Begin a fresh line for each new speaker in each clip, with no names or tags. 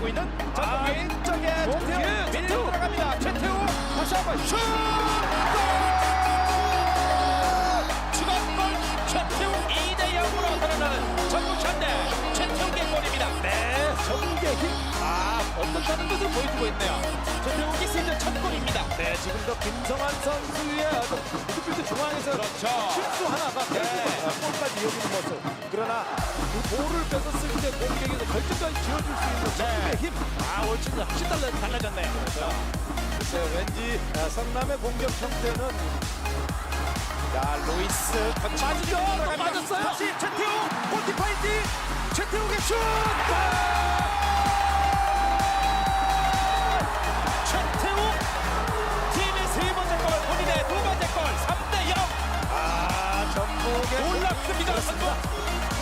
하고 있는 전북이 쪽에
오케이,
최태우 밀려
최태우.
들어갑니다. 최태우 다시 한번 슛! 골! 추가골 최태우 2대 0으로 드러나는 전북 현대 최태우의 골입니다.
네, 전국의 힘.
아 어떻다는 것을 보여주고 있네요. 최태욱이 시즌 첫 골입니다.
네, 지금도 김성환 선수의 어떤 미드필드 중앙에서
그렇죠.
실수 하나가 결국 골까지 이어지는 모습. 볼을 뺏었을 때 공격에서 결정까지 지어줄 수 있는 전국의 힘.
아올 시즌 확실히 달라, 달라졌네요.
글쎄요, 왠지 아, 성남의 공격 형태는
자 빠지죠. 또 빠졌어요. 다시 최태욱 골키퍼인지 최태욱의 슛. 선수.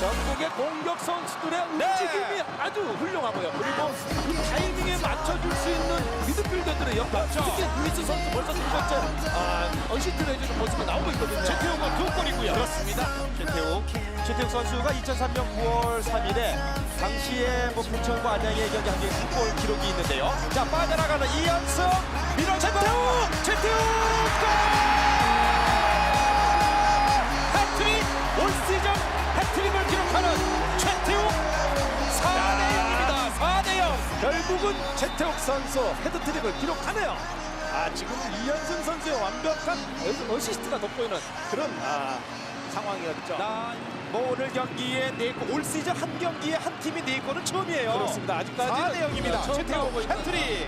전국의 공격 선수들의 움직임이 아주 훌륭하고요. 그리고 이 타이밍에 맞춰줄 수 있는 미드필더들의 역할. 특히 루이스 선수 벌써 두 번째 아, 어시스트를 해주는 모습이 나오고 있거든요.
최태욱은 두 골이고요.
그렇습니다.
최태욱. 최태욱 선수가 2003년 9월 3일에 당시에 뭐 부천과 안양의 경기 한개 9골 기록이 있는데요. 자 빠져나가는 이연승 밀어내고
최태욱! 최태욱!
결국은 최태욱 선수 헤드트릭을 기록하네요. 아 지금 이현승 선수의 완벽한 어- 어시스트가 돋보이는 그런 아, 상황이었죠.
나, 뭐 오늘 경기에 네골올 시즌 한 경기에 한 팀이 네 골은 처음이에요.
그렇습니다. 아직까지
4대 0입니다.
처음
최태욱 해트릭.